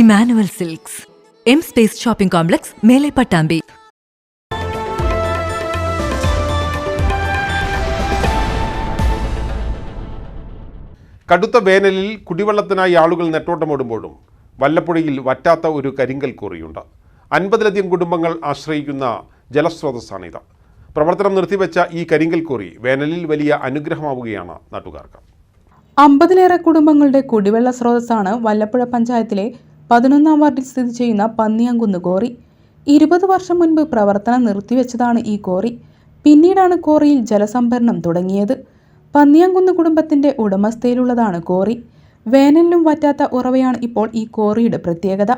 Emmanuel silks. M space shopping complex മേലെ പട്ടാമ്പി. കടുത്ത വേനലിൽ കുടിവെള്ളത്തിനായി ആളുകൾ നെട്ടോട്ടമോടുമ്പോഴും വല്ലപ്പുഴയിൽ വറ്റാത്ത ഒരു കരിങ്കൽ കോറിയുണ്ട്. അൻപതിലധികം കുടുംബങ്ങൾ ആശ്രയിക്കുന്ന ജലസ്രോതസ്സാണിത് പ്രവർത്തനം നിർത്തിവെച്ച ഈ കരിങ്കൽ കോറി വേനലിൽ വലിയ അനുഗ്രഹമാവുകയാണ് നാട്ടുകാർക്ക്. അമ്പതിലേറെ കുടുംബങ്ങളുടെ കുടിവെള്ള സ്രോതസ്സാണ് വല്ലപ്പുഴ പഞ്ചായത്തിലെ പതിനൊന്നാം വാർഡിൽ സ്ഥിതി ചെയ്യുന്ന പന്നിയാങ്കുന്ന് കോറി. ഇരുപത് വർഷം മുൻപ് പ്രവർത്തനം നിർത്തിവെച്ചതാണ് ഈ കോറി. പിന്നീടാണ് കോറിയിൽ ജലസംഭരണം തുടങ്ങിയത്. പന്നിയാങ്കുന്ന് കുടുംബത്തിന്റെ ഉടമസ്ഥയിലുള്ളതാണ് കോറി. വേനലിലും വറ്റാത്ത ഉറവയാണ് ഇപ്പോൾ ഈ കോറിയുടെ പ്രത്യേകത.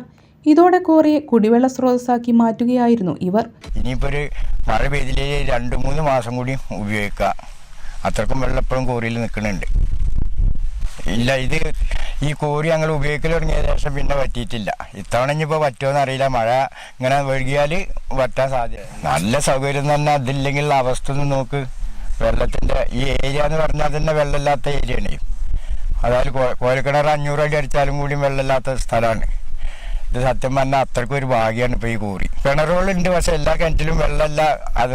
ഇതോടെ കോറിയെ കുടിവെള്ള സ്രോതസ്സാക്കി മാറ്റുകയായിരുന്നു ഇവർ. ഇനിയിപ്പോൾ ഒരു മഴ പെയ്തില്ലേ രണ്ട് മൂന്ന് മാസം കൂടി ഉപയോഗിക്കാം. അത്രക്കും വെള്ളം എപ്പോഴും കോറിയിൽ നിൽക്കുന്നുണ്ട്. ഇല്ല ഇത് ഈ കോരി ഞങ്ങൾ ഉപയോഗിക്കൽ തുടങ്ങിയ ശേഷം പിന്നെ പറ്റിയിട്ടില്ല ഇത്തവണ ഇനിയിപ്പോൾ പറ്റുമോന്ന് അറിയില്ല. മഴ ഇങ്ങനെ വഴുകിയാൽ വറ്റാൻ സാധ്യത. നല്ല സൗകര്യം തന്നെ അതില്ലെങ്കിൽ അവസ്ഥ ഒന്ന് നോക്ക്. വെള്ളത്തിന്റെ ഈ ഏരിയ എന്ന് പറഞ്ഞാൽ തന്നെ വെള്ളമില്ലാത്ത ഏരിയയാണ് അതായത് കോലക്കിണർ അഞ്ഞൂറ് അടി അടിച്ചാലും കൂടി വെള്ളമില്ലാത്ത സ്ഥലമാണ്. ഇത് സത്യം പറഞ്ഞാൽ അത്രക്കും ഒരു ഭാഗ്യമാണ് ഇപ്പോൾ ഈ കൂറി കിണറുകളുണ്ട് പക്ഷെ എല്ലാ കിണറ്റിലും വെള്ളമല്ല. അത്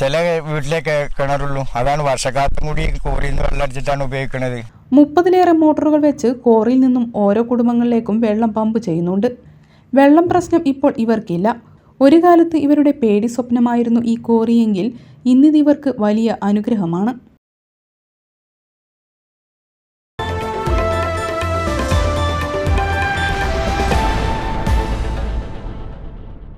ചില വീട്ടിലേക്ക് കിണറുള്ളൂ. അതാണ് വർഷക്കാലത്തും കൂടി കോറിയിൽ നിന്ന് വെള്ളം അടിച്ചിട്ടാണ് ഉപയോഗിക്കുന്നത് മുപ്പതിലേറെ മോട്ടോറുകൾ വെച്ച് കോറിയിൽ നിന്നും ഓരോ കുടുംബങ്ങളിലേക്കും വെള്ളം പമ്പ് ചെയ്യുന്നുണ്ട്. വെള്ളം പ്രശ്നം ഇപ്പോൾ ഇവർക്കില്ല. ഒരു കാലത്ത് ഇവരുടെ പേടി സ്വപ്നമായിരുന്നു ഈ കോറിയെങ്കിൽ ഇന്നിത് ഇവർക്ക് വലിയ അനുഗ്രഹമാണ്.